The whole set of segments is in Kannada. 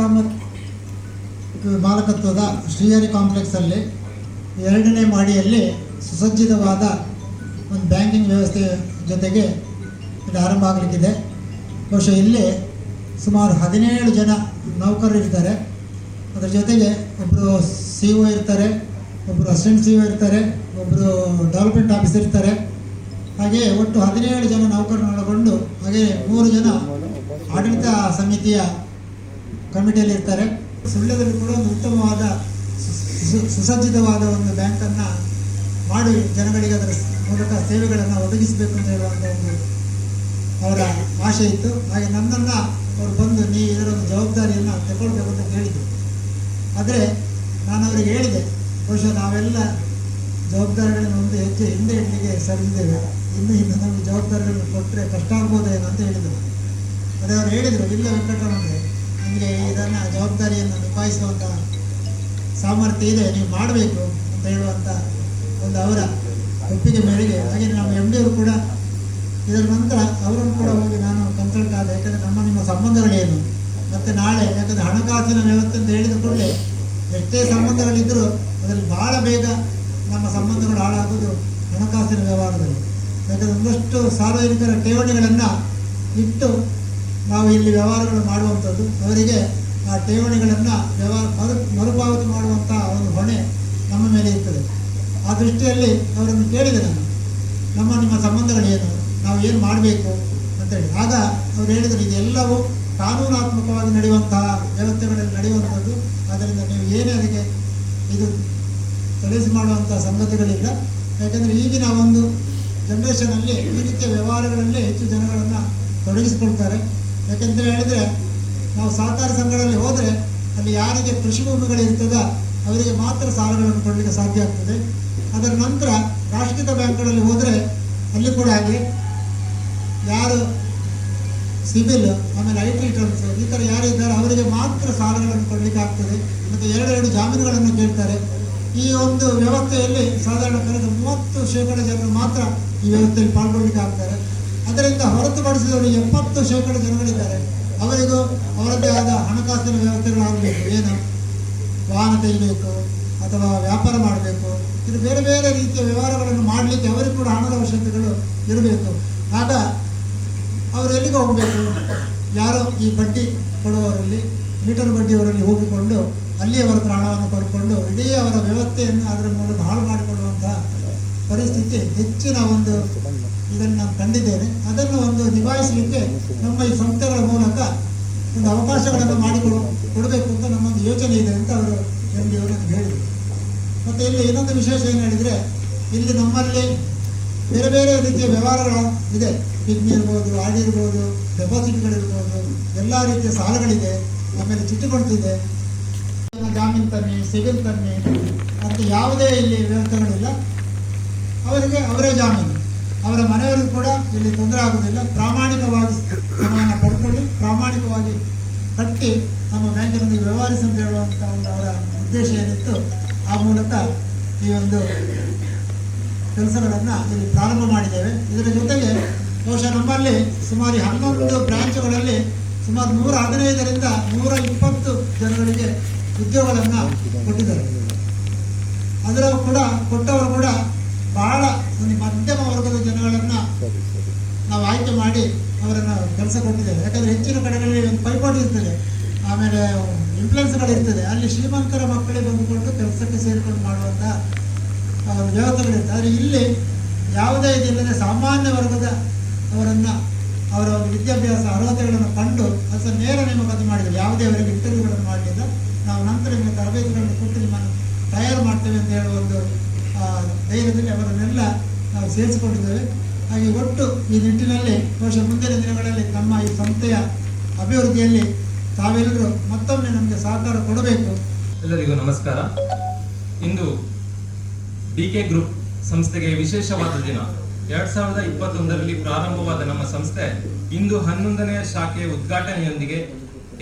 ಕಾಮತ್ ಮಾಲಕತ್ವದ ಶ್ರೀಹರಿ ಕಾಂಪ್ಲೆಕ್ಸಲ್ಲಿ ಎರಡನೇ ಮಾಡಿಯಲ್ಲಿ ಸುಸಜ್ಜಿತವಾದ ಒಂದು ಬ್ಯಾಂಕಿಂಗ್ ವ್ಯವಸ್ಥೆ ಜೊತೆಗೆ ಇದು ಆರಂಭ ಆಗಲಿಕ್ಕಿದೆ. ಬಹುಶಃ ಇಲ್ಲಿ ಸುಮಾರು ಹದಿನೇಳು ಜನ ನೌಕರರು ಇರ್ತಾರೆ. ಅದರ ಜೊತೆಗೆ ಒಬ್ಬರು ಸಿ ಒ ಇರ್ತಾರೆ ಒಬ್ಬರು ಅಸಿಸ್ಟೆಂಟ್ ಸಿ ಒ ಇರ್ತಾರೆ ಒಬ್ಬರು ಡೆವಲಪ್ಮೆಂಟ್ ಆಫೀಸರ್ ಇರ್ತಾರೆ. ಹಾಗೆ ಒಟ್ಟು ಹದಿನೇಳು ಜನ ನೌಕರರನ್ನು ಒಳಗೊಂಡು ಹಾಗೆ ಮೂರು ಜನ ಆಡಳಿತ ಸಮಿತಿಯ ಕಮಿಟಿಯಲ್ಲಿ ಇರ್ತಾರೆ. ಸುಳ್ಳದಲ್ಲಿ ಕೂಡ ಒಂದು ಉತ್ತಮವಾದ ಸುಸಜ್ಜಿತವಾದ ಒಂದು ಬ್ಯಾಂಕನ್ನು ಮಾಡಿ ಜನಗಳಿಗೆ ಅದರ ಮೂಲಕ ಸೇವೆಗಳನ್ನು ಒದಗಿಸಬೇಕು ಅಂತ ಹೇಳುವಂಥ ಒಂದು ಅವರ ಆಶೆ ಇತ್ತು. ಹಾಗೆ ನನ್ನನ್ನು ಅವರು ಬಂದು ನೀ ಇದರ ಒಂದು ಜವಾಬ್ದಾರಿಯನ್ನು ತಗೊಳ್ಬೇಕು ಅಂತ ಹೇಳಿದರು ಆದರೆ ನಾನು ಅವರಿಗೆ ಹೇಳಿದೆ, ಬಹುಶಃ ನಾವೆಲ್ಲ ಜವಾಬ್ದಾರಿಗಳನ್ನು ಒಂದು ಹೆಜ್ಜೆ ಹಿಂದೆ ಹೆಣ್ಣಿಗೆ ಸರಿದಿದ್ದೇವೆ. ಇನ್ನು ಇನ್ನು ನಮಗೆ ಜವಾಬ್ದಾರಿಗಳನ್ನು ಕೊಟ್ಟರೆ ಕಷ್ಟ ಆಗ್ಬೋದೇನೋ ಅಂತ ಹೇಳಿದರು. ಅದೇ ಅವರು ಹೇಳಿದರು, ಇಲ್ಲ ವೆಂಕಟರಮಣರೇ ನಿಮಗೆ ಇದನ್ನು ಜವಾಬ್ದಾರಿಯನ್ನು ನಿಭಾಯಿಸುವಂಥ ಸಾಮರ್ಥ್ಯ ಇದೆ, ನೀವು ಮಾಡಬೇಕು ಅಂತ ಹೇಳುವಂಥ ಒಂದು ಅವರ ಒಪ್ಪಿಗೆ ಮೇರೆಗೆ. ಹಾಗೆ ನಮ್ಮ ಎಂ ಡಿ ಅವರು ಕೂಡ ಇದರ ನಂತರ ಅವರನ್ನು ಕೂಡ ಹೋಗಿ ನಾನು ಕನ್ಸಲ್ಟ್ ಆದ, ಯಾಕಂದರೆ ನಮ್ಮ ನಿಮ್ಮ ಸಂಬಂಧಗಳೇನು? ಮತ್ತು ನಾಳೆ, ಯಾಕಂದರೆ ಹಣಕಾಸಿನ ವ್ಯವಸ್ಥೆ ಅಂತ ಹೇಳಿದ ಕೂಡಲೇ ಎಷ್ಟೇ ಸಂಬಂಧಗಳಿದ್ದರೂ ಅದರಲ್ಲಿ ಭಾಳ ಬೇಗ ನಮ್ಮ ಸಂಬಂಧಗಳು ಹಾಳಾಗೋದು ಹಣಕಾಸಿನ ವ್ಯವಹಾರದಲ್ಲಿ. ಯಾಕಂದರೆ ಒಂದಷ್ಟು ಸಾರ್ವಜನಿಕರ ಠೇವಣಿಗಳನ್ನು ಇಟ್ಟು ನಾವು ಇಲ್ಲಿ ವ್ಯವಹಾರಗಳು ಮಾಡುವಂಥದ್ದು, ಅವರಿಗೆ ಆ ಠೇವಣಿಗಳನ್ನು ವ್ಯವಹಾರ ಮರು, ಮರುಪಾವತಿ ಮಾಡುವಂಥ ಒಂದು ಹೊಣೆ ನಮ್ಮ ಮೇಲೆ ಇರ್ತದೆ. ಆ ದೃಷ್ಟಿಯಲ್ಲಿ ಅವರನ್ನು ಕೇಳಿದೆ ನಾನು. ನಮ್ಮ, ನಿಮ್ಮ ಸಂಬಂಧಗಳೇನು ನಾವು ಏನು ಮಾಡಬೇಕು ಅಂತೇಳಿ. ಆಗ ಅವ್ರು ಹೇಳಿದರು, ಇದೆಲ್ಲವೂ ಕಾನೂನಾತ್ಮಕವಾಗಿ ನಡೆಯುವಂತಹ ವ್ಯವಸ್ಥೆಗಳಲ್ಲಿ ನಡೆಯುವಂಥದ್ದು. ಆದ್ದರಿಂದ ನೀವು ಏನೇ ಅದಕ್ಕೆ ಇದು ತೊಲಸಿ ಮಾಡುವಂಥ ಸಂಗತಿಗಳಿಲ್ಲ. ಯಾಕಂದರೆ ಈಗಿನ ಒಂದು ಜನ್ರೇಷನಲ್ಲಿ ಈ ರೀತಿಯ ವ್ಯವಹಾರಗಳಲ್ಲಿ ಹೆಚ್ಚು ಜನಗಳನ್ನು ತೊಡಗಿಸಿಕೊಳ್ತಾರೆ. ಯಾಕೆಂತ ಹೇಳಿದ್ರೆ, ನಾವು ಸಹಕಾರ ಸಂಘಗಳಲ್ಲಿ ಹೋದರೆ ಅಲ್ಲಿ ಯಾರಿಗೆ ಕೃಷಿ ಭೂಮಿಗಳಿರ್ತದೋ ಅವರಿಗೆ ಮಾತ್ರ ಸಾಲಗಳನ್ನು ಕೊಡಲಿಕ್ಕೆ ಸಾಧ್ಯ ಆಗ್ತದೆ. ಅದರ ನಂತರ ರಾಷ್ಟ್ರೀಯ ಬ್ಯಾಂಕ್ಗಳಲ್ಲಿ ಹೋದರೆ ಅಲ್ಲಿ ಕೂಡ ಹಾಗೆ ಯಾರು ಸಿವಿಲ್ ಆಮೇಲೆ ಐ ಟಿ ರಿಟರ್ನ್ಸ್ ಈ ಥರ ಯಾರು ಇದ್ದಾರೆ, ಅವರಿಗೆ ಮಾತ್ರ ಸಾಲಗಳನ್ನು ಕೊಡಲಿಕ್ಕೆ ಆಗ್ತದೆ. ಮತ್ತು ಎರಡೆರಡು ಜಾಮೀನುಗಳನ್ನು ಕೇಳ್ತಾರೆ. ಈ ಒಂದು ವ್ಯವಸ್ಥೆಯಲ್ಲಿ ಸಾಧಾರಣ ಕಳೆದ ಮೂವತ್ತು ಶೇಕಡ ಜನರು ಮಾತ್ರ ಈ ವ್ಯವಸ್ಥೆಯಲ್ಲಿ ಪಾಲ್ಗೊಳ್ಳಿಕ್ಕೆ ಆಗ್ತಾರೆ. ಅದರಿಂದ ಹೊರತುಪಡಿಸಿದವರು ಎಪ್ಪತ್ತು ಶೇಕಡ ಜನಗಳಿದ್ದಾರೆ. ಅವರಿಗೂ ಅವರದ್ದೇ ಆದ ಹಣಕಾಸಿನ ವ್ಯವಸ್ಥೆಗಳಾಗಬೇಕು. ಏನು? ವಾಹನ ತೆಗಿಬೇಕು ಅಥವಾ ವ್ಯಾಪಾರ ಮಾಡಬೇಕು. ಇದು ಬೇರೆ ಬೇರೆ ರೀತಿಯ ವ್ಯವಹಾರಗಳನ್ನು ಮಾಡಲಿಕ್ಕೆ ಅವರಿಗೂ ಕೂಡ ಹಣದ ಅವಶ್ಯಕತೆಗಳು ಇರಬೇಕು. ಆಗ ಅವರು ಎಲ್ಲಿಗೆ ಹೋಗಬೇಕು? ಯಾರೋ ಈ ಬಡ್ಡಿ ಕೊಡುವವರಲ್ಲಿ, ಮೀಟರ್ ಬಡ್ಡಿಯವರಲ್ಲಿ ಹೋಗಿಕೊಂಡು ಅಲ್ಲಿ ಅವರ ಹತ್ರ ಹಣವನ್ನು ಪಡ್ಕೊಂಡು ಇಡೀ ಅವರ ವ್ಯವಸ್ಥೆಯನ್ನು ಅದರ ಮೂಲಕ ಹಾಳು ಮಾಡಿಕೊಳ್ಳುವಂತಹ ಪರಿಸ್ಥಿತಿ ಹೆಚ್ಚಿನ ಒಂದು ಇದನ್ನು ನಾನು ಕಂಡಿದ್ದೇನೆ ಅದನ್ನು ಒಂದು ನಿಭಾಯಿಸಲಿಕ್ಕೆ ನಮ್ಮ ಈ ಸಂಸ್ಥೆಗಳ ಮೂಲಕ ಒಂದು ಅವಕಾಶಗಳನ್ನು ಮಾಡಿಕೊಡು, ಕೊಡಬೇಕು ಅಂತ ನಮ್ಮೊಂದು ಯೋಚನೆ ಇದೆ ಅಂತ ಅವರು ಎಂ ಇವರನ್ನು ನನಗೆ ಹೇಳಿದರು. ಮತ್ತು ಇಲ್ಲಿ ಇನ್ನೊಂದು ವಿಶೇಷ ಏನು ಹೇಳಿದರೆ, ಇಲ್ಲಿ ನಮ್ಮಲ್ಲಿ ಬೇರೆ ಬೇರೆ ರೀತಿಯ ವ್ಯವಹಾರಗಳು ಇದೆ. ಪಿಗ್ಮಿ ಇರ್ಬೋದು, ಆಡಿ ಇರ್ಬೋದು, ಡೆಪಾಸಿಟ್ಗಳಿರ್ಬೋದು, ಎಲ್ಲ ರೀತಿಯ ಸಾಲಗಳಿದೆ. ಆಮೇಲೆ ಚಿಟ್ಟುಕೊಳ್ತಿದೆ ಜಾಮೀನು ತನ್ನಿ ಸಿವಿಲ್ ತನ್ನಿ ಅಂತ ಯಾವುದೇ ಇಲ್ಲಿ ವ್ಯವಸ್ಥೆಗಳಿಲ್ಲ. ಅವರಿಗೆ ಅವರೇ ಜಾಮೀನು. ಇಲ್ಲಿ ತೊಂದರೆ ಆಗುವುದಿಲ್ಲ ಪ್ರಾಮಾಣಿಕವಾಗಿ ಹಣವನ್ನು ಪಡ್ಕೊಳ್ಳಿ. ಪ್ರಾಮಾಣಿಕವಾಗಿ ಕಟ್ಟಿ ನಮ್ಮ ಬ್ಯಾಂಕಿನೊಂದಿಗೆ ವ್ಯವಹರಿಸಿ ಅಂತ ಹೇಳುವಂಥ ಒಂದು ಅವರ ಉದ್ದೇಶ ಏನಿತ್ತು ಆ ಮೂಲಕ ಈ ಒಂದು ಕೆಲಸಗಳನ್ನು ಇಲ್ಲಿ ಪ್ರಾರಂಭ ಮಾಡಿದ್ದೇವೆ. ಇದರ ಜೊತೆಗೆ ಬಹುಶಃ ನಮ್ಮಲ್ಲಿ ಸುಮಾರು ಹನ್ನೊಂದು ಬ್ರಾಂಚ್ಗಳಲ್ಲಿ ಸುಮಾರು ನೂರ ಹದಿನೈದರಿಂದ ನೂರ ಇಪ್ಪತ್ತು ಜನಗಳಿಗೆ ಉದ್ಯೋಗಗಳನ್ನು ಕೊಟ್ಟಿದ್ದಾರೆ. ಅದರ ಕೂಡ ಕೊಟ್ಟವರು ಕೂಡ ಬಹಳ ಒಂದು ಮಧ್ಯಮ ವರ್ಗದ ಜನಗಳನ್ನು ನಾವು ಆಯ್ಕೆ ಮಾಡಿ ಅವರನ್ನು ಕೆಲಸ ಕೊಟ್ಟಿದ್ದೇವೆ. ಯಾಕಂದರೆ ಹೆಚ್ಚಿನ ಕಡೆಗಳಲ್ಲಿ ಒಂದು ಪೈಪೋಟಿ ಇರ್ತದೆ. ಆಮೇಲೆ ಇನ್ಫ್ಲುಯೆನ್ಸ್ಗಳಿರ್ತದೆ ಅಲ್ಲಿ ಶ್ರೀಮಂತರ ಮಕ್ಕಳಿಗೆ ಬಂದುಕೊಂಡು ಕೆಲಸಕ್ಕೆ ಸೇರಿಕೊಂಡು ಮಾಡುವಂಥ ವ್ಯವಸ್ಥೆಗಳಿರ್ತದೆ ಆದರೆ ಇಲ್ಲಿ ಯಾವುದೇ ಇದಿಲ್ಲದೆ ಸಾಮಾನ್ಯ ವರ್ಗದ ಅವರನ್ನು ಅವರ ಒಂದು ವಿದ್ಯಾಭ್ಯಾಸ ಅರ್ಹತೆಗಳನ್ನು ಕಂಡು ಅದನ್ನು ನೇರ ನೇಮಕಾತಿ ಮಾಡಿದ್ರು. ಯಾವುದೇ ಅವರಿಗೆ ಇಂಟರ್ವ್ಯೂಗಳನ್ನು ಮಾಡಲಿಲ್ಲ. ನಾವು ನಂತರ ನಿಮಗೆ ತರಬೇತಿಗಳನ್ನು ಕೊಟ್ಟು ನಿಮ್ಮನ್ನು ತಯಾರು ಮಾಡ್ತೇವೆ ಅಂತ ಹೇಳುವ ಒಂದು ಧೈರ್ಯದಲ್ಲಿ ಅವರನ್ನೆಲ್ಲ ನಾವು ಸೇರಿಸಿಕೊಂಡಿದ್ದೇವೆ. ಹಾಗೆ ಒಟ್ಟು ಈ ನಿಟ್ಟಿನಲ್ಲಿ ಬಹುಶಃ ಮುಂದಿನ ದಿನಗಳಲ್ಲಿ ನಮ್ಮ ಈ ಸಂಸ್ಥೆಯ ಅಭಿವೃದ್ಧಿಯಲ್ಲಿ ತಾವೆಲ್ಲರೂ ಮತ್ತೊಮ್ಮೆ ನಮಗೆ ಸಹಕಾರ ಕೊಡಬೇಕು. ಎಲ್ಲರಿಗೂ ನಮಸ್ಕಾರ. ಇಂದು ಡಿ ಕೆ ಗ್ರೂಪ್ ಸಂಸ್ಥೆಗೆ ವಿಶೇಷವಾದ ದಿನ. ಎರಡ್ ಸಾವಿರದ ಇಪ್ಪತ್ತೊಂದರಲ್ಲಿ ಪ್ರಾರಂಭವಾದ ನಮ್ಮ ಸಂಸ್ಥೆ ಇಂದು ಹನ್ನೊಂದನೆಯ ಶಾಖೆಯ ಉದ್ಘಾಟನೆಯೊಂದಿಗೆ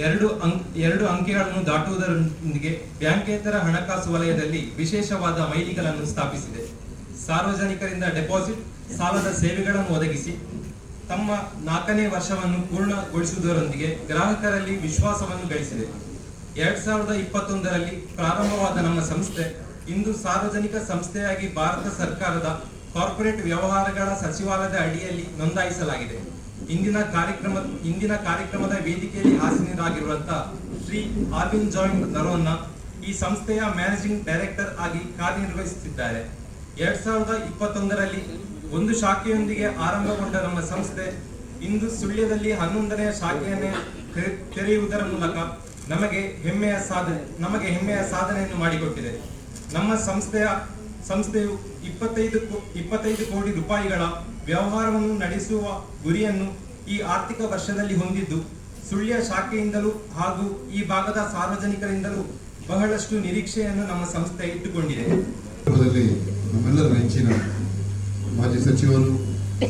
ಎರಡು ಅಂಕ್ ಎರಡು ಅಂಕಿಗಳನ್ನು ದಾಟುವುದರೊಂದಿಗೆ ಬ್ಯಾಂಕೇತರ ಹಣಕಾಸು ವಲಯದಲ್ಲಿ ವಿಶೇಷವಾದ ಮೈಲಿಗಳನ್ನು ಸ್ಥಾಪಿಸಿದೆ. ಸಾರ್ವಜನಿಕರಿಂದ ಡೆಪಾಸಿಟ್, ಸಾಲದ ಸೇವೆಗಳನ್ನು ಒದಗಿಸಿ, ತಮ್ಮ ನಾಲ್ಕನೇ ವರ್ಷವನ್ನು ಪೂರ್ಣಗೊಳಿಸುವುದರೊಂದಿಗೆ ಗ್ರಾಹಕರಲ್ಲಿ ವಿಶ್ವಾಸವನ್ನು ಗಳಿಸಿದೆ. ಎರಡ್ ಸಾವಿರದ ಇಪ್ಪತ್ತೊಂದರಲ್ಲಿ ಪ್ರಾರಂಭವಾದ ನಮ್ಮ ಸಂಸ್ಥೆ, ಇಂದು ಸಾರ್ವಜನಿಕ ಸಂಸ್ಥೆಯಾಗಿ ಭಾರತ ಸರ್ಕಾರದ ಕಾರ್ಪೊರೇಟ್ ವ್ಯವಹಾರಗಳ ಸಚಿವಾಲಯದ ಅಡಿಯಲ್ಲಿ ನೋಂದಾಯಿಸಲಾಗಿದೆ. ಇಂದಿನ ಕಾರ್ಯಕ್ರಮ ಇಂದಿನ ಕಾರ್ಯಕ್ರಮದ ವೇದಿಕೆಯಲ್ಲಿ ಆಸೀನರಾಗಿರುವಂತಹ ಶ್ರೀ ಆರ್ವಿನ್ ಜಾಯಿಂಟ್ ನರೋನ್ನ ಈ ಸಂಸ್ಥೆಯ ಮ್ಯಾನೇಜಿಂಗ್ ಡೈರೆಕ್ಟರ್ ಆಗಿ ಕಾರ್ಯನಿರ್ವಹಿಸುತ್ತಿದ್ದಾರೆ. ಎರಡ್ ಸಾವಿರದ ಇಪ್ಪತ್ತೊಂದರಲ್ಲಿ ಒಂದು ಶಾಖೆಯೊಂದಿಗೆ ಆರಂಭಗೊಂಡ ನಮ್ಮ ಸಂಸ್ಥೆ ಇಂದು ಸುಳ್ಯದಲ್ಲಿ ಹನ್ನೊಂದನೆಯ ಶಾಖೆಯನ್ನೇ ತೆರೆ- ತೆರೆಯುವುದರ ಮೂಲಕ ನಮಗೆ ಹೆಮ್ಮೆಯ ಸಾಧನೆ ನಮಗೆ ಹೆಮ್ಮೆಯ ಸಾಧನೆಯನ್ನು ಮಾಡಿಕೊಟ್ಟಿದೆ. ನಮ್ಮ ಸಂಸ್ಥೆಯ ಸಂಸ್ಥೆಯು ಇಪ್ಪತ್ತೈದು ಇಪ್ಪತ್ತೈದು ಕೋಟಿ ರೂಪಾಯಿಗಳ ವ್ಯವಹಾರವನ್ನು ನಡೆಸುವ ಗುರಿಯನ್ನು ಈ ಆರ್ಥಿಕ ವರ್ಷದಲ್ಲಿ ಹೊಂದಿದ್ದು, ಸುಳ್ಯ ಶಾಖೆಯಿಂದಲೂ ಹಾಗೂ ಈ ಭಾಗದ ಸಾರ್ವಜನಿಕರಿಂದಲೂ ಬಹಳಷ್ಟು ನಿರೀಕ್ಷೆಯನ್ನು ನಮ್ಮ ಸಂಸ್ಥೆ ಇಟ್ಟುಕೊಂಡಿದೆ. ನಮ್ಮೆಲ್ಲರ ನೆಚ್ಚಿನ ಮಾಜಿ ಸಚಿವರು,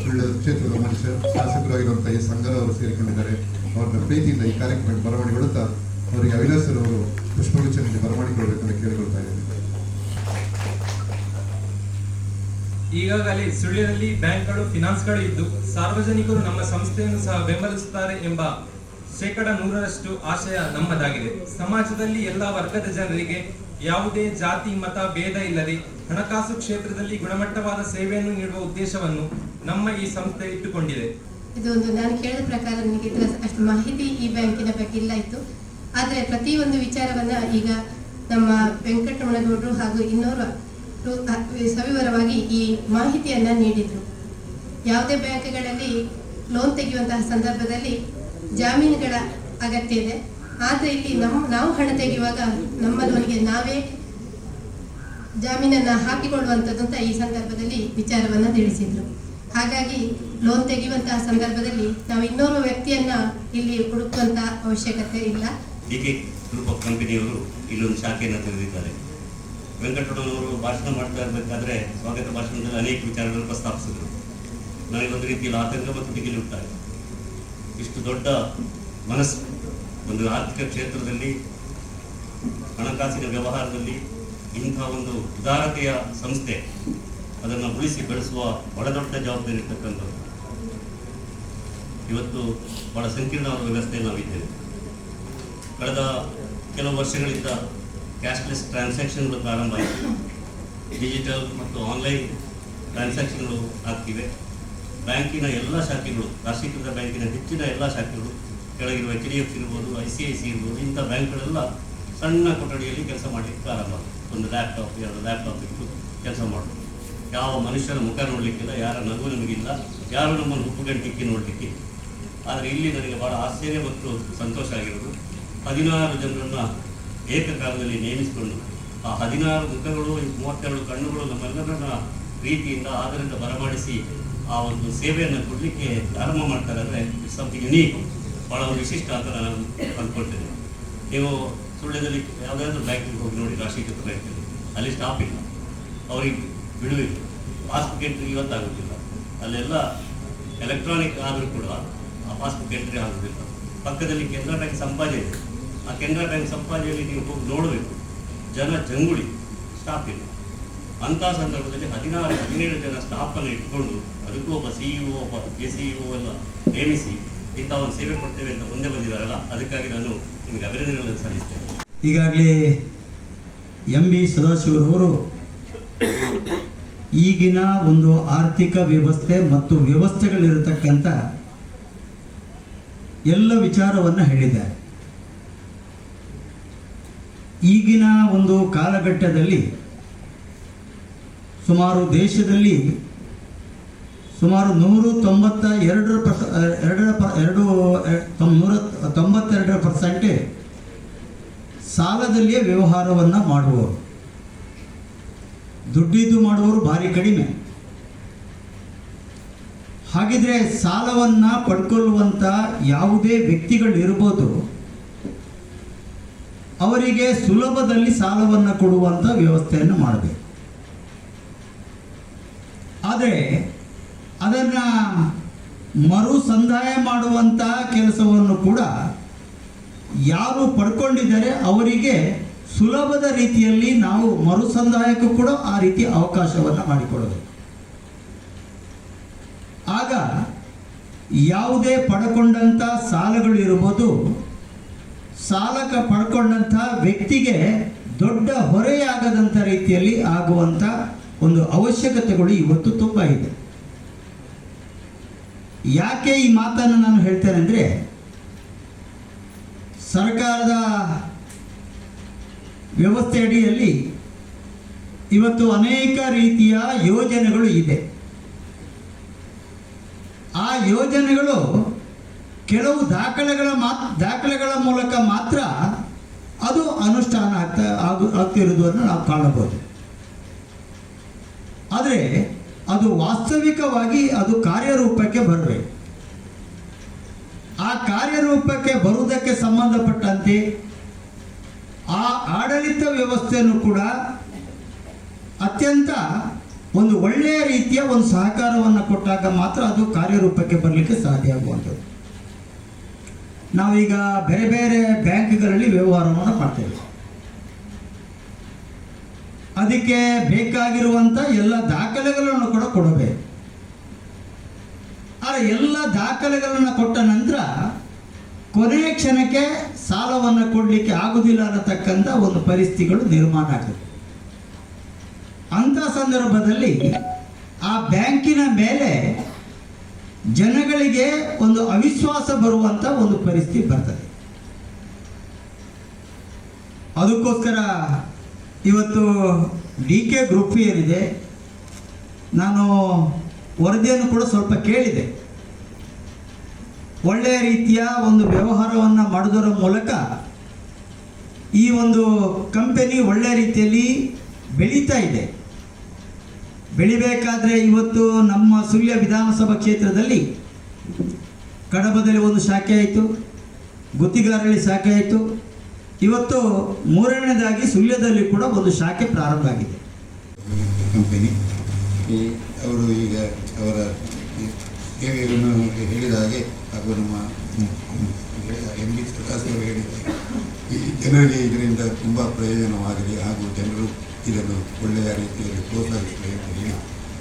ಸುಳ್ಯ ಕ್ಷೇತ್ರದ ಮನುಷ್ಯ ಶಾಸಕರಾಗಿರುವಂತಹ ಎಸ್. ಸಂಗರ ಅವರು ಸೇರಿಕೊಂಡಿದ್ದಾರೆ. ಅವರ ಪ್ರೀತಿಯಿಂದ ಈ ಕಾರ್ಯಕ್ರಮಕ್ಕೆ ಕೊಡುತ್ತಾ ಅವರಿಗೆ ಪುಷ್ಪಗುಚ್ಛನಿಗೆ ಅವರು ನೀಡಿ ಬರಮಾಡಿಕೊಳ್ಬೇಕಂತ ಕೇಳಿಕೊಳ್ತಾ ಇದ್ದೇನೆ. ಈಗಾಗಲೇ ಸುಳ್ಯದಲ್ಲಿ ಬ್ಯಾಂಕ್ಗಳು, ಫಿನಾನ್ಸ್ಗಳು ಇದ್ದು ಸಾರ್ವಜನಿಕರು ನಮ್ಮ ಸಂಸ್ಥೆಯನ್ನು ಸಹ ಬೆಂಬಲಿಸುತ್ತಾರೆ ಎಂಬ ಶೇಕಡ ನೂರರಷ್ಟು ಆಶಯ ನಮ್ಮದಾಗಿದೆ. ಸಮಾಜದಲ್ಲಿ ಎಲ್ಲ ವರ್ಗದ ಜನರಿಗೆ ಯಾವುದೇ ಜಾತಿ, ಮತ, ಭೇದ ಇಲ್ಲದೆ ಹಣಕಾಸು ಕ್ಷೇತ್ರದಲ್ಲಿ ಗುಣಮಟ್ಟವಾದ ಸೇವೆಯನ್ನು ನೀಡುವ ಉದ್ದೇಶವನ್ನು ನಮ್ಮ ಈ ಸಂಸ್ಥೆ ಇಟ್ಟುಕೊಂಡಿದೆ. ಇದು ಒಂದು ನಾನು ಕೇಳಿದ ಪ್ರಕಾರ ನನಗೆ ಅಷ್ಟು ಮಾಹಿತಿ ಈ ಬ್ಯಾಂಕಿನ ಬಗ್ಗೆ ಇಲ್ಲ ಇತ್ತು. ಆದರೆ ಪ್ರತಿಯೊಂದು ವಿಚಾರವನ್ನ ಈಗ ನಮ್ಮ ವೆಂಕಟರಮಣಗೌಡರು ಹಾಗೂ ಇನ್ನೋರು ಸವಿವರವಾಗಿ ಈ ಮಾಹಿತಿಯನ್ನ ನೀಡಿದ್ರು. ಯಾವುದೇ ಬ್ಯಾಂಕ್ಗಳಲ್ಲಿ ಲೋನ್ ತೆಗೆಯುವಂತಹ ಸಂದರ್ಭದಲ್ಲಿ ಜಾಮೀನುಗಳ ಅಗತ್ಯ ಇದೆ. ಆದರೆ ಇಲ್ಲಿ ನಮ್ಮ ನಾವು ಹಣ ತೆಗೆಯುವಾಗ ನಮ್ಮ ಲೋನಿಗೆ ನಾವೇ ಜಾಮೀನನ್ನು ಹಾಕಿಕೊಳ್ಳುವಂಥದ್ದು ಅಂತ ಈ ಸಂದರ್ಭದಲ್ಲಿ ವಿಚಾರವನ್ನು ತಿಳಿಸಿದರು. ಹಾಗಾಗಿ ಲೋನ್ ತೆಗೆಯುವಂತಹ ಸಂದರ್ಭದಲ್ಲಿ ನಾವು ಇನ್ನೋರ್ವ ವ್ಯಕ್ತಿಯನ್ನ ಇಲ್ಲಿ ಹುಡುಕುವಂತಹ ಅವಶ್ಯಕತೆ ಇಲ್ಲ. ಗ್ರೂಪ್ ಆಫ್ ಕಂಪನಿಯವರು ಇಲ್ಲೊಂದು ಶಾಖೆಯನ್ನು ತೆರೆದಿದ್ದಾರೆ ವೆಂಕಟರಮಣವರು ಭಾಷಣ ಮಾಡ್ತಾ ಇರಬೇಕಾದ್ರೆ ಸ್ವಾಗತ ಭಾಷಣದಲ್ಲಿ ಅನೇಕ ವಿಚಾರಗಳನ್ನು ಪ್ರಸ್ತಾಪಿಸಿದರು ಒಂದು ರೀತಿಯಲ್ಲಿ ಆತಂಕ ಮತ್ತು ದಿಗಿಲು ಉಂಟಾಯಿತು ಇಷ್ಟು ದೊಡ್ಡ ಮನಸ್ಸು ಒಂದು ಆರ್ಥಿಕ ಕ್ಷೇತ್ರದಲ್ಲಿ, ಹಣಕಾಸಿನ ವ್ಯವಹಾರದಲ್ಲಿ ಇಂಥ ಒಂದು ಉದಾರತೆಯ ಸಂಸ್ಥೆ ಅದನ್ನು ಉಳಿಸಿ ಬೆಳೆಸುವ ಬಹಳ ದೊಡ್ಡ ಜವಾಬ್ದಾರಿ ಇರ್ತಕ್ಕಂಥದ್ದು. ಇವತ್ತು ಬಹಳ ಸಂಕೀರ್ಣವಾದ ವ್ಯವಸ್ಥೆಯಲ್ಲಿ ನಾವಿದ್ದೇವೆ. ಕಳೆದ ಕೆಲವು ವರ್ಷಗಳಿಂದ ಕ್ಯಾಶ್ಲೆಸ್ ಟ್ರಾನ್ಸಾಕ್ಷನ್ಗಳು ಪ್ರಾರಂಭ ಆಯಿತು. ಡಿಜಿಟಲ್ ಮತ್ತು ಆನ್ಲೈನ್ ಟ್ರಾನ್ಸಾಕ್ಷನ್ಗಳು ಆಗ್ತಿವೆ. ಬ್ಯಾಂಕಿನ ಎಲ್ಲ ಶಾಖೆಗಳು, ರಾಷ್ಟ್ರೀಕೃತ ಬ್ಯಾಂಕಿನ ಹೆಚ್ಚಿನ ಎಲ್ಲ ಶಾಖೆಗಳು, ಕೆಳಗಿರುವ ಎಚ್ ಡಿ ಎಫ್ ಇರ್ಬೋದು ಐ ಸಿ ಐ ಸಿ ಇರ್ಬೋದು, ಇಂಥ ಬ್ಯಾಂಕ್ಗಳೆಲ್ಲ ಸಣ್ಣ ಕೊಠಡಿಯಲ್ಲಿ ಕೆಲಸ ಮಾಡಲಿಕ್ಕೆ ಪ್ರಾರಂಭ. ಒಂದು ಲ್ಯಾಪ್ಟಾಪ್ ಎರಡು ಲ್ಯಾಪ್ಟಾಪ್ ಇಟ್ಟು ಕೆಲಸ ಮಾಡೋದು. ಯಾವ ಮನುಷ್ಯನ ಮುಖ ನೋಡಲಿಕ್ಕಿಲ್ಲ, ಯಾರ ನಗು ನಮಗಿಲ್ಲ, ಯಾರು ನಮ್ಮನ್ನು ಹುಪ್ಪುಗಂಟಿಕ್ಕಿ ನೋಡಲಿಕ್ಕೆ ಆದರೆ ಇಲ್ಲಿ ನನಗೆ ಭಾಳ ಆಶ್ಚರ್ಯ ಮತ್ತು ಸಂತೋಷ ಆಗಿರೋದು. ಹದಿನಾರು ಜನರನ್ನ ಏಕಕಾಲದಲ್ಲಿ ನೇಮಿಸಿಕೊಂಡು ಆ ಹದಿನಾರು ಮುಖಗಳು ಮೂವತ್ತೆರಡು ಕಣ್ಣುಗಳು ನಮ್ಮೆಲ್ಲರನ್ನ ಪ್ರೀತಿಯಿಂದ ಆದರಿಂದ ಬರಮಾಡಿಸಿ ಆ ಒಂದು ಸೇವೆಯನ್ನು ಕೊಡಲಿಕ್ಕೆ ಪ್ರಾರಂಭ ಮಾಡ್ತಾರೆ ಅಂದರೆ ಇಟ್ಸ್ ಸಮಥಿಂಗ್ ಯುನೀಕ್ ಭಾಳ ವಿಶಿಷ್ಟ ಅಂತ ನಾನು ಅಂದ್ಕೊಳ್ತೇನೆ ನೀವು ಸುಳ್ಳ್ಯದಲ್ಲಿ ಯಾವುದಾದ್ರೂ ಬ್ಯಾಂಕಿಗೆ ಹೋಗಿ ನೋಡಿ ರಾಷ್ಟ್ರೀಕೃತ ಬ್ಯಾಂಕಲ್ಲಿ, ಅಲ್ಲಿ ಸ್ಟಾಪ್ ಇಲ್ಲ. ಅವ್ರಿಗೆ ಬಿಡುವಿಲ್ಲ. Passbook entry ಇವತ್ತಾಗೋದಿಲ್ಲ. ಅಲ್ಲೆಲ್ಲ ಎಲೆಕ್ಟ್ರಾನಿಕ್ ಆದರೂ ಕೂಡ ಆ ಪಾಸ್ಬುಕ್ ಎಂಟ್ರಿ ಆಗೋದಿಲ್ಲ. ಪಕ್ಕದಲ್ಲಿ ಕೆನರಾ ಬ್ಯಾಂಕ್ ಸಂಪಾದನೆ ಇದೆ. ಆ ಕೆನರಾ ಬ್ಯಾಂಕ್ ಸಂಪಾದನೆಯಲ್ಲಿ ನೀವು ಹೋಗಿ ನೋಡಬೇಕು. ಜನ ಜಂಗುಳಿ ಸ್ಟಾಫ್ ಇಲ್ಲ. ಅಂಥ ಸಂದರ್ಭದಲ್ಲಿ ಹದಿನಾರು, ಹದಿನೇಳು ಜನ ಸ್ಟಾಫನ್ನು ಇಟ್ಕೊಂಡು ಅದಕ್ಕೂ ಒಬ್ಬ ಸಿ ಇ ಒಬ್ಬ ಎ ಸಿ ಇ ಎಲ್ಲ ನೇಮಿಸಿ ಇಂಥ ಒಂದು ಸೇವೆ ಕೊಡ್ತೇವೆ ಅಂತ ಮುಂದೆ ಬಂದಿದ್ದಾರಲ್ಲ, ಅದಕ್ಕಾಗಿ ನಾನು ನಿಮಗೆ ಅಭಿನಂದನೆಗಳನ್ನು ಸಲ್ಲಿಸ್ತೇನೆ. ಈಗಾಗಲೇ ಎಂ ಬಿ ಸದಾಶಿವರವರು ಈಗಿನ ಒಂದು ಆರ್ಥಿಕ ವ್ಯವಸ್ಥೆ ಮತ್ತು ವ್ಯವಸ್ಥೆಗಳಿರತಕ್ಕಂಥ ಎಲ್ಲ ವಿಚಾರವನ್ನು ಹೇಳಿದ್ದಾರೆ. ಈಗಿನ ಒಂದು ಕಾಲಘಟ್ಟದಲ್ಲಿ ಸುಮಾರು ದೇಶದಲ್ಲಿ ಸುಮಾರು ನೂರು ತೊಂಬತ್ತ ಎರಡರ ಪರ್ಸ, ಎರಡರ ಪ, ಎರಡು ನೂರ ತೊಂಬತ್ತೆರಡರ ಪರ್ಸೆಂಟೇ ಸಾಲದಲ್ಲಿಯೇ ವ್ಯವಹಾರವನ್ನು ಮಾಡುವವರು. ದುಡ್ಡಿದ್ದು ಮಾಡುವವರು ಭಾರಿ ಕಡಿಮೆ. ಹಾಗಿದ್ರೆ ಸಾಲವನ್ನು ಪಡ್ಕೊಳ್ಳುವಂಥ ಯಾವುದೇ ವ್ಯಕ್ತಿಗಳು ಇರ್ಬೋದು ಅವರಿಗೆ ಸುಲಭದಲ್ಲಿ ಸಾಲವನ್ನು ಕೊಡುವಂತ ವ್ಯವಸ್ಥೆಯನ್ನು ಮಾಡಬೇಕು. ಆದರೆ ಅದನ್ನ ಮರು ಸಂದಾಯ ಮಾಡುವಂತ ಕೆಲಸವನ್ನು ಕೂಡ ಯಾರು ಪಡ್ಕೊಂಡಿದ್ದಾರೆ ಅವರಿಗೆ ಸುಲಭದ ರೀತಿಯಲ್ಲಿ ನಾವು ಮರು ಸಂದಾಯಕ್ಕೂ ಕೂಡ ಆ ರೀತಿ ಅವಕಾಶವನ್ನು ಮಾಡಿಕೊಡಬೇಕು. ಆಗ ಯಾವುದೇ ಪಡ್ಕೊಂಡಂಥ ಸಾಲಗಳು ಇರ್ಬೋದು ಸಾಲಕ ಪಡ್ಕೊಂಡಂಥ ವ್ಯಕ್ತಿಗೆ ದೊಡ್ಡ ಹೊರೆಯಾಗದಂಥ ರೀತಿಯಲ್ಲಿ ಆಗುವಂಥ ಒಂದು ಅವಶ್ಯಕತೆಗಳು ಇವತ್ತು ತುಂಬ ಇದೆ. ಯಾಕೆ ಈ ಮಾತನ್ನು ನಾನು ಹೇಳ್ತೇನೆ ಅಂದರೆ, ಸರ್ಕಾರದ ವ್ಯವಸ್ಥೆ ಅಡಿಯಲ್ಲಿ ಇವತ್ತು ಅನೇಕ ರೀತಿಯ ಯೋಜನೆಗಳು ಇದೆ. ಆ ಯೋಜನೆಗಳು ಕೆಲವು ದಾಖಲೆಗಳ ಮಾತ್ ದಾಖಲೆಗಳ ಮೂಲಕ ಮಾತ್ರ ಅದು ಅನುಷ್ಠಾನ ಆಗ್ತಾ ಆಗ ಆಗ್ತಿರೋದನ್ನು ನಾವು ಕಾಣಬಹುದು. ಆದರೆ ಅದು ವಾಸ್ತವಿಕವಾಗಿ ಅದು ಕಾರ್ಯರೂಪಕ್ಕೆ ಬರಬೇಕು. ಆ ಕಾರ್ಯರೂಪಕ್ಕೆ ಬರುವುದಕ್ಕೆ ಸಂಬಂಧಪಟ್ಟಂತೆ ಆ ಆಡಳಿತ ವ್ಯವಸ್ಥೆಯನ್ನು ಕೂಡ ಅತ್ಯಂತ ಒಂದು ಒಳ್ಳೆಯ ರೀತಿಯ ಒಂದು ಸಹಕಾರವನ್ನು ಕೊಟ್ಟಾಗ ಮಾತ್ರ ಅದು ಕಾರ್ಯರೂಪಕ್ಕೆ ಬರಲಿಕ್ಕೆ ಸಾಧ್ಯ ಆಗುವಂಥದ್ದು. ನಾವೀಗ ಬೇರೆ ಬೇರೆ ಬ್ಯಾಂಕ್ಗಳಲ್ಲಿ ವ್ಯವಹಾರವನ್ನು ಮಾಡ್ತೇವೆ. ಅದಕ್ಕೆ ಬೇಕಾಗಿರುವಂಥ ಎಲ್ಲ ದಾಖಲೆಗಳನ್ನು ಕೂಡ ಕೊಡಬೇಕು. ಆದರೆ ಎಲ್ಲ ದಾಖಲೆಗಳನ್ನು ಕೊಟ್ಟ ನಂತರ ಕೊನೆಯ ಕ್ಷಣಕ್ಕೆ ಸಾಲವನ್ನು ಕೊಡಲಿಕ್ಕೆ ಆಗುವುದಿಲ್ಲ ಅನ್ನತಕ್ಕಂಥ ಒಂದು ಪರಿಸ್ಥಿತಿಗಳು ನಿರ್ಮಾಣ ಆಗ್ತದೆ. ಅಂಥ ಸಂದರ್ಭದಲ್ಲಿ ಆ ಬ್ಯಾಂಕಿನ ಮೇಲೆ ಜನಗಳಿಗೆ ಒಂದು ಅವಿಶ್ವಾಸ ಬರುವಂತ ಒಂದು ಪರಿಸ್ಥಿತಿ ಬರ್ತದೆ. ಅದಕ್ಕೋಸ್ಕರ ಇವತ್ತು ಡಿ ಕೆ ಗ್ರೂಪ್ ಏನಿದೆ, ನಾನು ವರದಿಯನ್ನು ಕೂಡ ಸ್ವಲ್ಪ ಕೇಳಿದೆ. ಒಳ್ಳೆಯ ರೀತಿಯ ಒಂದು ವ್ಯವಹಾರವನ್ನು ಮಾಡೋದರ ಮೂಲಕ ಈ ಒಂದು ಕಂಪನಿ ಒಳ್ಳೆಯ ರೀತಿಯಲ್ಲಿ ಬೆಳೀತಾ ಇದೆ. ಬೆಳಿಬೇಕಾದ್ರೆ ಇವತ್ತು ನಮ್ಮ ಸುಳ್ಯ ವಿಧಾನಸಭಾ ಕ್ಷೇತ್ರದಲ್ಲಿ ಕಡಬದಲ್ಲಿ ಒಂದು ಶಾಖೆ ಆಯಿತು ಗುತ್ತಿಗಾರಳ್ಳಿ ಶಾಖೆ ಆಯಿತು. ಇವತ್ತು ಮೂರನೇದಾಗಿ ಸುಳ್ಯದಲ್ಲಿ ಕೂಡ ಒಂದು ಶಾಖೆ ಪ್ರಾರಂಭ ಆಗಿದೆ. ಕಂಪನಿ, ಈ ಅವರು ಈಗ ಅವರ ಹೇಳಿದ ಹಾಗೆ ಹಾಗೂ ನಮ್ಮ ಎಂ ಬಿ ಪ್ರಕಾಶ್ ಅವರು ಹೇಳಿದ್ದಾರೆ. ಈ ಜನರಿಗೆ ಇದರಿಂದ ತುಂಬ ಪ್ರಯೋಜನವಾಗಲಿ ಹಾಗೂ ಜನರು ಇದನ್ನು ಒಳ್ಳೆಯ ರೀತಿಯಲ್ಲಿ ಪ್ರೋತ್ಸಾಹಿಸಲಿ ಎಂದು ಹೇಳಿ,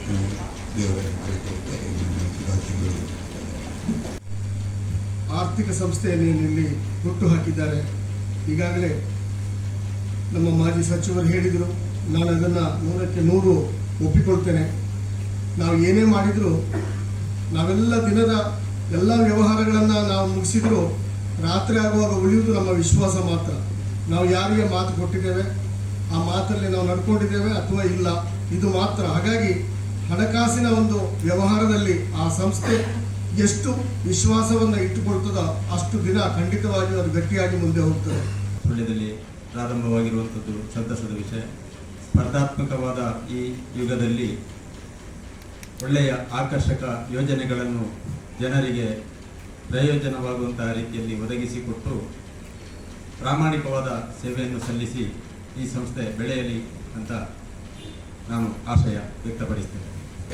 ನಾನು ದೇವರನ್ನು ಆರ್ಥಿಕ ಸಂಸ್ಥೆಯನ್ನು ಇಲ್ಲಿ ಹುಟ್ಟು ಹಾಕಿದ್ದಾರೆ. ಈಗಾಗಲೇ ನಮ್ಮ ಮಾಜಿ ಸಚಿವರು ಹೇಳಿದರು, ನಾನು ಅದನ್ನು ನೂರಕ್ಕೆ ನೂರು ಒಪ್ಪಿಕೊಳ್ತೇನೆ. ನಾವು ಏನೇ ಮಾಡಿದರೂ, ನಾವೆಲ್ಲ ದಿನದ ಎಲ್ಲ ವ್ಯವಹಾರಗಳನ್ನು ನಾವು ಮುಗಿಸಿದರೂ, ರಾತ್ರಿ ಆಗುವಾಗ ಉಳಿಯುವುದು ನಮ್ಮ ವಿಶ್ವಾಸ ಮಾತ್ರ. ನಾವು ಯಾರಿಗೆ ಮಾತು ಕೊಟ್ಟಿದ್ದೇವೆ? ಆ ಮಾತಲ್ಲಿ ನಾವು ನಡ್ಕೊಂಡಿದ್ದೇವೆ ಅಥವಾ ಇಲ್ಲ? ಇದು ಮಾತ್ರ. ಹಾಗಾಗಿ ಹಣಕಾಸಿನ ಒಂದು ವ್ಯವಹಾರದಲ್ಲಿ ಆ ಸಂಸ್ಥೆ ಎಷ್ಟು ವಿಶ್ವಾಸವನ್ನು ಇಟ್ಟುಕೊಳ್ತದೋ ಅಷ್ಟು ದಿನ ಖಂಡಿತವಾಗಿ ಅದು ಗಟ್ಟಿಯಾಗಿ ಮುಂದೆ ಹೋಗ್ತದೆ. ಸುಳ್ಯದಲ್ಲಿ ಪ್ರಾರಂಭವಾಗಿರುವಂಥದ್ದು ಸಂತಸದ ವಿಷಯ. ಸ್ಪರ್ಧಾತ್ಮಕವಾದ ಈ ಯುಗದಲ್ಲಿ ಒಳ್ಳೆಯ ಆಕರ್ಷಕ ಯೋಜನೆಗಳನ್ನು ಜನರಿಗೆ ಪ್ರಯೋಜನವಾಗುವಂತಹ ರೀತಿಯಲ್ಲಿ ಒದಗಿಸಿಕೊಟ್ಟು ಪ್ರಾಮಾಣಿಕವಾದ ಸೇವೆಯನ್ನು ಸಲ್ಲಿಸಿ ಈ ಸಂಸ್ಥೆ ಬೆಳೆಯಲಿ ಅಂತ ನಾನು ಆಶಯ ವ್ಯಕ್ತಪಡಿಸ್ತೇನೆ.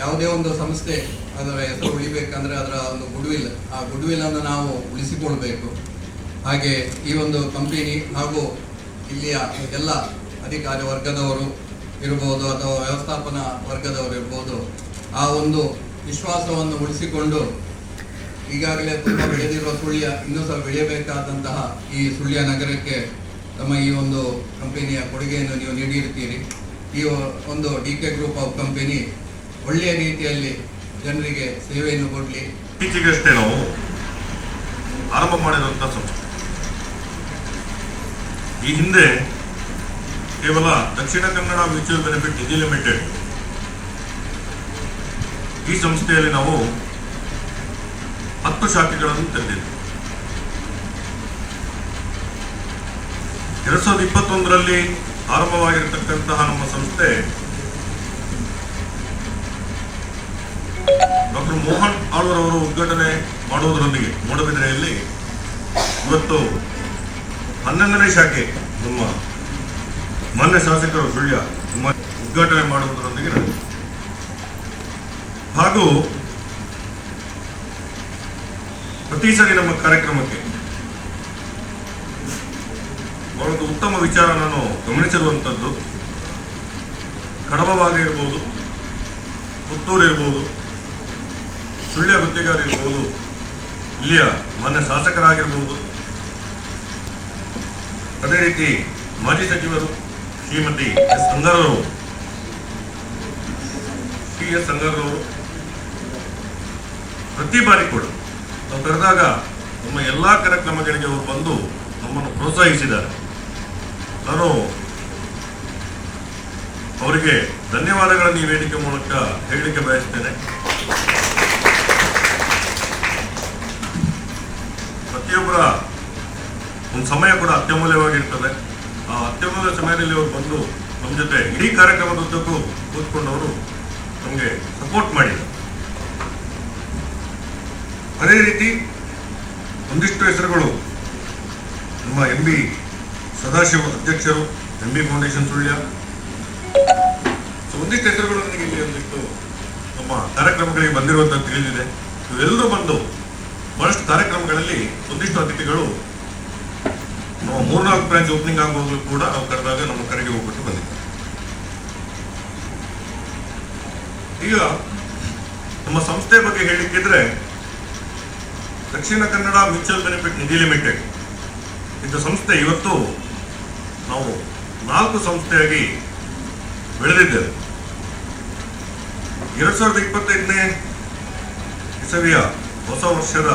ಯಾವುದೇ ಒಂದು ಸಂಸ್ಥೆ ಅದರ ಹೆಸರು ಉಳಿಬೇಕಂದ್ರೆ ಅದರ ಒಂದು ಗುಡ್ವಿಲ್ ಆ ಗುಡ್ವಿಲ್ ಅನ್ನು ನಾವು ಉಳಿಸಿಕೊಳ್ಬೇಕು. ಹಾಗೆ ಈ ಒಂದು ಕಂಪನಿ ಹಾಗೂ ಇಲ್ಲಿಯ ಎಲ್ಲ ಅಧಿಕಾರಿ ವರ್ಗದವರು ಇರ್ಬೋದು ಅಥವಾ ವ್ಯವಸ್ಥಾಪನಾ ವರ್ಗದವರು ಇರ್ಬೋದು, ಆ ಒಂದು ವಿಶ್ವಾಸವನ್ನು ಉಳಿಸಿಕೊಂಡು ಈಗಾಗಲೇ ತುಂಬ ಬೆಳೆದಿರುವ ಸುಳ್ಯ ಇನ್ನೂ ಸಹ ಬೆಳೆಯಬೇಕಾದಂತಹ ಈ ಸುಳ್ಯ ನಗರಕ್ಕೆ ತಮ್ಮ ಈ ಒಂದು ಕಂಪನಿಯ ಕೊಡುಗೆಯನ್ನು ನೀವು ನೀಡಿರ್ತೀರಿ ಈ ಒಂದು D K group of company ಒಳ್ಳೆಯ ರೀತಿಯಲ್ಲಿ ಜನರಿಗೆ ಸೇವೆಯನ್ನು ಕೊಡಲಿ. ಇತ್ತೀಚೆಗಷ್ಟೇ ನಾವು ಆರಂಭ ಮಾಡಿರುವಂಥ ಸಂಸ್ಥೆ. ಈ ಹಿಂದೆ ಕೇವಲ Dakshina Kannada mutual benefit Nidhi limited ಈ ಸಂಸ್ಥೆಯಲ್ಲಿ ನಾವು ಹತ್ತು ಶಾಖೆಗಳನ್ನು ತೆರೆದಿದ್ದೇವೆ. ಎರಡ್ ಸಾವಿರದ ಇಪ್ಪತ್ತೊಂದರಲ್ಲಿ ಆರಂಭವಾಗಿರತಕ್ಕಂತಹ ನಮ್ಮ ಸಂಸ್ಥೆ ಡಾಕ್ಟರ್ ಮೋಹನ್ ಆಳ್ವರ್ ಅವರು ಉದ್ಘಾಟನೆ ಮಾಡುವುದರೊಂದಿಗೆ ಮೂಡಬಿದ್ರೆಯಲ್ಲಿ ಇವತ್ತು ಹನ್ನೊಂದನೇ ಶಾಖೆ ನಮ್ಮ ಮಾನ್ಯ ಶಾಸಕರು ಸುಳ್ಯ ಉದ್ಘಾಟನೆ ಮಾಡುವುದರೊಂದಿಗೆ. ಹಾಗೂ ಪ್ರತಿ ಸರಿ ನಮ್ಮ ಕಾರ್ಯಕ್ರಮಕ್ಕೆ ಅವರದ್ದು ಉತ್ತಮ ವಿಚಾರ ನಾನು ಗಮನಿಸಿರುವಂಥದ್ದು. ಕಡಬ ಭಾಗ ಇರ್ಬೋದು, ಪುತ್ತೂರು ಇರ್ಬೋದು, ಸುಳ್ಯ ಗುತ್ತಿಗಾರ ಇರ್ಬೋದು, ಇಲ್ಲಿಯ ಮಾನ್ಯ ಶಾಸಕರಾಗಿರ್ಬೋದು. ಅದೇ ರೀತಿ ಮಾಜಿ ಸಚಿವರು ಶ್ರೀಮತಿ ಎಸ್. ಸಂಗಾರವರು ಟಿ ಎಸ್. ಸಂಗಾರವರು ಪ್ರತಿ ಬಾರಿ ಕೂಡ ನಾವು ಕರೆದಾಗ ನಮ್ಮ ಎಲ್ಲ ಕಾರ್ಯಕ್ರಮಗಳಿಗೆ ಅವರು ಬಂದು ನಮ್ಮನ್ನು ಪ್ರೋತ್ಸಾಹಿಸಿದ್ದಾರೆ. ನಾನು ಅವರಿಗೆ ಧನ್ಯವಾದಗಳನ್ನು ಈ ವೇದಿಕೆ ಮೂಲಕ ಹೇಳಲಿಕ್ಕೆ ಬಯಸ್ತೇನೆ. ಪ್ರತಿಯೊಬ್ಬರ ಒಂದು ಸಮಯ ಕೂಡ ಅತ್ಯಮೂಲ್ಯವಾಗಿರ್ತದೆ. ಆ ಅತ್ಯಮೂಲ್ಯ ಸಮಯದಲ್ಲಿ ಅವರು ಬಂದು ನಮ್ಮ ಜೊತೆ ಇಡೀ ಕಾರ್ಯಕ್ರಮದುದ್ದಕ್ಕೂ ಕೂತ್ಕೊಂಡವರು ನಮಗೆ ಸಪೋರ್ಟ್ ಮಾಡಿದರು ಅದೇ ರೀತಿ ಒಂದಿಷ್ಟು ಹೆಸರುಗಳು ನಮ್ಮ ಎಂ ಬಿ ಸದಾಶಿವ ಅಧ್ಯಕ್ಷರು M B foundation Sullia. So ಒಂದಿಷ್ಟು ಹೆಸರುಗಳು ನನಗೆ ಇಲ್ಲಿ ಒಂದಿಷ್ಟು ನಮ್ಮ ಕಾರ್ಯಕ್ರಮಗಳಿಗೆ ಬಂದಿರುವಂತ ತಿಳಿದಿದೆ. ಇವೆಲ್ಲರೂ ಬಂದು ಬಹಳಷ್ಟು ಕಾರ್ಯಕ್ರಮಗಳಲ್ಲಿ ಒಂದಿಷ್ಟು ಅತಿಥಿಗಳು ನಮ್ಮ ಮೂರ್ನಾಲ್ಕು ಬ್ರಾಂಚ್ ಓಪನಿಂಗ್ ಆಗುವಾಗಲೂ ಕೂಡ ನಾವು ಕರೆದಾಗ ನಮ್ಮ ಕರೆಗೆ ಹೋಗ್ಬಿಟ್ಟು ಬಂದಿದ್ದಾರೆ. ಈಗ ನಮ್ಮ ಸಂಸ್ಥೆ ಬಗ್ಗೆ ಹೇಳಿಕ್ಕಿದ್ರೆ Dakshina Kannada mutual benefit Nidhi limited ಇದು ಸಂಸ್ಥೆ ಇವತ್ತು ನಾವು ನಾಲ್ಕು ಸಂಸ್ಥೆಯಾಗಿ ಬೆಳೆದಿದ್ದೇವೆ. ಎರಡ್ ಸಾವಿರದ ಇಪ್ಪತ್ತೈದನೇ ಇಸವಿಯ ಹೊಸ ವರ್ಷದ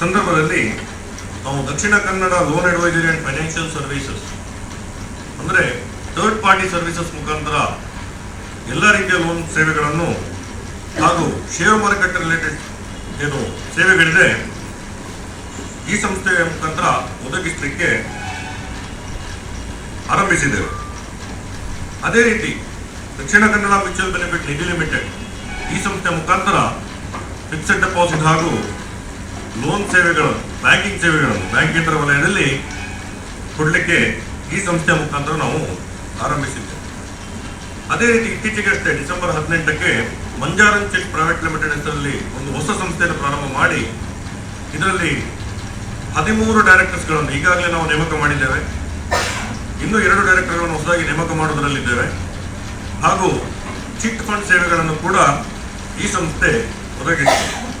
ಸಂದರ್ಭದಲ್ಲಿ ನಾವು Dakshina Kannada loan advisory and financial services ಅಂದರೆ ಥರ್ಡ್ ಪಾರ್ಟಿ ಸರ್ವಿಸಸ್ ಮುಖಾಂತರ ಎಲ್ಲ ರೀತಿಯ ಲೋನ್ ಸೇವೆಗಳನ್ನು ಹಾಗೂ ಶೇರ್ ಮಾರುಕಟ್ಟೆ ರಿಲೇಟೆಡ್ ಏನು ಸೇವೆಗಳಿದೆ ಈ ಸಂಸ್ಥೆಯ ಮುಖಾಂತರ ಒದಗಿಸಲಿಕ್ಕೆ ಆರಂಭಿಸಿದ್ದೇವೆ. ಅದೇ ರೀತಿ Dakshina Kannada mutual benefit Nidhi limited ಈ ಸಂಸ್ಥೆ ಮುಖಾಂತರ ಫಿಕ್ಸೆಡ್ ಡೆಪಾಸಿಟ್ ಹಾಗೂ ಲೋನ್ ಸೇವೆಗಳನ್ನು ಬ್ಯಾಂಕಿಂಗ್ ಸೇವೆಗಳನ್ನು ಬ್ಯಾಂಕೇತರ ವಲಯದಲ್ಲಿ ಕೊಡಲಿಕ್ಕೆ ಈ ಸಂಸ್ಥೆಯ ಮುಖಾಂತರ ನಾವು ಆರಂಭಿಸಿದ್ದೇವೆ. ಅದೇ ರೀತಿ ಇತ್ತೀಚೆಗಷ್ಟೇ ಡಿಸೆಂಬರ್ ಹದಿನೆಂಟಕ್ಕೆ ಮಂಜಾರನ್ ಚೆಕ್ ಪ್ರೈವೇಟ್ ಲಿಮಿಟೆಡ್ ಹೆಸರಲ್ಲಿ ಒಂದು ಹೊಸ ಸಂಸ್ಥೆಯನ್ನು ಪ್ರಾರಂಭ ಮಾಡಿ, ಇದರಲ್ಲಿ ಹದಿಮೂರು ಡೈರೆಕ್ಟರ್ಸ್ಗಳನ್ನು ಈಗಾಗಲೇ ನಾವು ನೇಮಕ ಮಾಡಿದ್ದೇವೆ. ಇನ್ನೂ ಎರಡು ಡೈರೆಕ್ಟರ್ಗಳನ್ನು ಹೊಸದಾಗಿ ನೇಮಕ ಮಾಡುವುದರಲ್ಲಿದ್ದೇವೆ. ಹಾಗೂ ಚಿಟ್ ಫಂಡ್ ಸೇವೆಗಳನ್ನು ಕೂಡ ಈ ಸಂಸ್ಥೆ ಒದಗಿಸಿದೆ.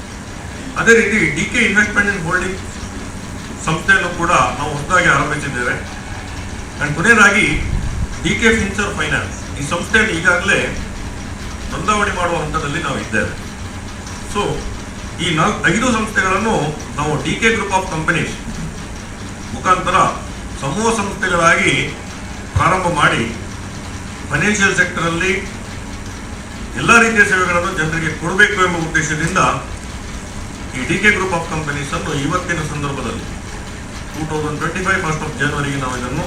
ಅದೇ ರೀತಿ D K investment and holding ಸಂಸ್ಥೆಯನ್ನು ಕೂಡ ನಾವು ಹೊಸದಾಗಿ ಆರಂಭಿಸಿದ್ದೇವೆ. ಆ್ಯಂಡ್ ಕೊನೆಯದಾಗಿ ಡಿ ಕೆ ಫಿನ್ಸರ್ ಫೈನಾನ್ಸ್. ಈ ಸಂಸ್ಥೆಯನ್ನು ಈಗಾಗಲೇ ನೋಂದಾವಣಿ ಮಾಡುವ ಹಂತದಲ್ಲಿ ನಾವು ಇದ್ದೇವೆ. ಸೊ, ಈ ನಾಲ್ಕು ಐದು ಸಂಸ್ಥೆಗಳನ್ನು ನಾವು D K group of companies ಮುಖಾಂತರ ಸಮೂಹ ಸಂಸ್ಥೆಗಳಾಗಿ ಪ್ರಾರಂಭ ಮಾಡಿ ಫೈನಾನ್ಷಿಯಲ್ ಸೆಕ್ಟರಲ್ಲಿ ಎಲ್ಲ ರೀತಿಯ ಸೇವೆಗಳನ್ನು ಜನರಿಗೆ ಕೊಡಬೇಕು ಎಂಬ ಉದ್ದೇಶದಿಂದ ಈ D K group of companies ಅನ್ನು ಇವತ್ತಿನ ಸಂದರ್ಭದಲ್ಲಿ two thousand twenty five first of ಜನವರಿಗೆ ನಾವು ಇದನ್ನು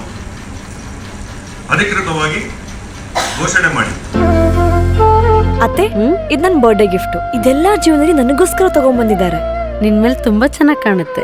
ಅಧಿಕೃತವಾಗಿ ಘೋಷಣೆ ಮಾಡಿ ಅತ್ತೆ, ಇದು ನನ್ನ ಬರ್ಡೇ ಗಿಫ್ಟ್ ಇದೆಲ್ಲ ಜೀವನದಲ್ಲಿ ನನಗೋಸ್ಕರ ತಗೊಂಡ್ಬಂದಿದ್ದಾರೆ ನಿನ್ ಮೇಲೆ ತುಂಬಾ ಚೆನ್ನಾಗಿ ಕಾಣುತ್ತೆ.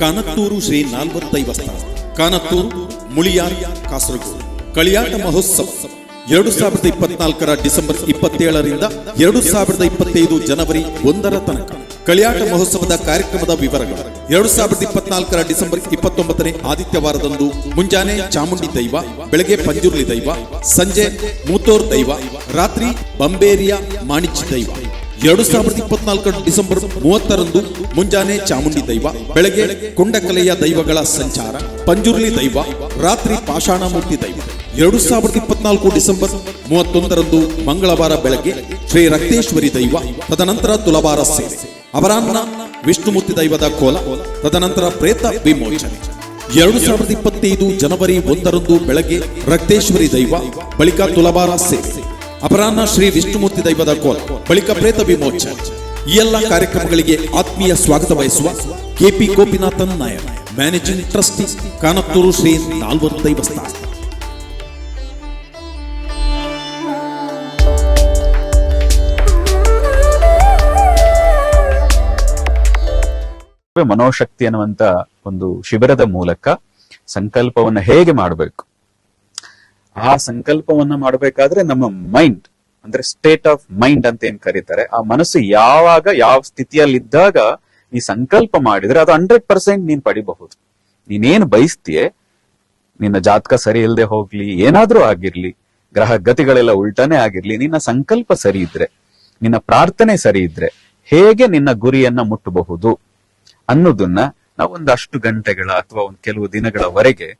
ಕಾನತ್ತೂರು ಶ್ರೀ ನಾಲ್ವತ್ತೈವಸ್ತ ಕಾನತ್ತೂರು, ಮುಳಿಯಾರ್, ಕಾಸರಗೋಡು. ಕಳಿಯಾಟ ಮಹೋತ್ಸವ, ಎರಡು ಸಾವಿರದ ಇಪ್ಪತ್ನಾಲ್ಕರ ಡಿಸೆಂಬರ್ ಇಪ್ಪತ್ತೇಳರಿಂದ ಎರಡು ಸಾವಿರದ ಇಪ್ಪತ್ತೈದು ಜನವರಿ ಒಂದರ ತನಕ. ಕಳಿಯಾಟ ಮಹೋತ್ಸವದ ಕಾರ್ಯಕ್ರಮದ ವಿವರಗಳು. ಎರಡು ಸಾವಿರದ ಇಪ್ಪತ್ನಾಲ್ಕರ ಡಿಸೆಂಬರ್ ಇಪ್ಪತ್ತೊಂಬತ್ತನೇ ಆದಿತ್ಯವಾರದಂದು ಮುಂಜಾನೆ ಚಾಮುಂಡಿ ದೈವ, ಬೆಳಗ್ಗೆ ಪಂಜುರ್ಲಿ ದೈವ, ಸಂಜೆ ಮೂತೋರ್ ದೈವ, ರಾತ್ರಿ ಬಂಬೇರಿಯ ಮಾಣಿಜ್ಯ ದೈವ. ಎರಡು ಸಾವಿರದ ಇಪ್ಪತ್ನಾಲ್ಕು ಡಿಸೆಂಬರ್ ಮೂವತ್ತರಂದು ಮುಂಜಾನೆ ಚಾಮುಂಡಿ ದೈವ, ಬೆಳಗ್ಗೆ ಕೊಂಡಕಲೆಯ ದೈವಗಳ ಸಂಚಾರ, ಪಂಜುರ್ಲಿ ದೈವ, ರಾತ್ರಿ ಪಾಷಾಣಮೂರ್ತಿ ದೈವ. ಎರಡು ಸಾವಿರದ ಇಪ್ಪತ್ನಾಲ್ಕು ಡಿಸೆಂಬರ್ ಮೂವತ್ತೊಂದರಂದು ಮಂಗಳವಾರ ಬೆಳಗ್ಗೆ ಶ್ರೀ ರಕ್ತೇಶ್ವರಿ ದೈವ, ತದನಂತರ ತುಲಭಾರ ಸೇವೆ. ಅಪರಾಹ್ನ ವಿಷ್ಣುಮೂರ್ತಿ ದೈವದ ಕೋಲ, ತದನಂತರ ಪ್ರೇತ ವಿಮೋಚನೆ. ಎರಡು ಸಾವಿರದ ಇಪ್ಪತ್ತೈದು ಜನವರಿ ಒಂದರಂದು ಬೆಳಗ್ಗೆ ರಕ್ತೇಶ್ವರಿ ದೈವ, ಬಳಿಕ ತುಲಭಾರ ಸೇವೆ. ಅಪರಾಹ್ನ ಶ್ರೀ ವಿಷ್ಣುಮೂರ್ತಿ ದೈವದ ಕೋಲ್, ಬಳಿಕ ಪ್ರೇತ ವಿಮೋಚ. ಈ ಎಲ್ಲ ಕಾರ್ಯಕ್ರಮಗಳಿಗೆ ಆತ್ಮೀಯ ಸ್ವಾಗತ ಬಯಸುವ KP Gopinathan Nair, managing trustee, Kanathur Shri ನಾಲ್ವರು ದೈವಸ್ಥಾನ. ಮನೋಶಕ್ತಿ ಅನ್ನುವಂತ ಒಂದು ಶಿಬಿರದ ಮೂಲಕ ಸಂಕಲ್ಪವನ್ನ ಹೇಗೆ ಮಾಡಬೇಕು? ಆ ಸಂಕಲ್ಪವನ್ನ ಮಾಡಬೇಕಾದ್ರೆ ನಮ್ಮ ಮೈಂಡ್ ಅಂದ್ರೆ ಸ್ಟೇಟ್ ಆಫ್ ಮೈಂಡ್ ಅಂತ ಏನ್ ಕರೀತಾರೆ, ಆ ಮನಸ್ಸು ಯಾವಾಗ ಯಾವ ಸ್ಥಿತಿಯಲ್ಲಿದ್ದಾಗ ನೀ ಸಂಕಲ್ಪ ಮಾಡಿದ್ರೆ ಅದು ಹಂಡ್ರೆಡ್ ಪರ್ಸೆಂಟ್ ನೀನ್ ಪಡಿಬಹುದು. ನೀನೇನು ಬಯಸ್ತೀಯೇ, ನಿನ್ನ ಜಾತಕ ಸರಿ ಇಲ್ಲದೆ ಹೋಗ್ಲಿ, ಏನಾದ್ರೂ ಆಗಿರ್ಲಿ, ಗ್ರಹ ಗತಿಗಳೆಲ್ಲ ಉಲ್ಟಾನೇ ಆಗಿರ್ಲಿ, ನಿನ್ನ ಸಂಕಲ್ಪ ಸರಿ ಇದ್ರೆ, ನಿನ್ನ ಪ್ರಾರ್ಥನೆ ಸರಿ ಇದ್ರೆ, ಹೇಗೆ ನಿನ್ನ ಗುರಿಯನ್ನ ಮುಟ್ಟಬಹುದು ಅನ್ನೋದನ್ನ ನಾವು ಒಂದಷ್ಟು ಗಂಟೆಗಳ ಅಥವಾ ಒಂದು ಕೆಲವು ದಿನಗಳವರೆಗೆ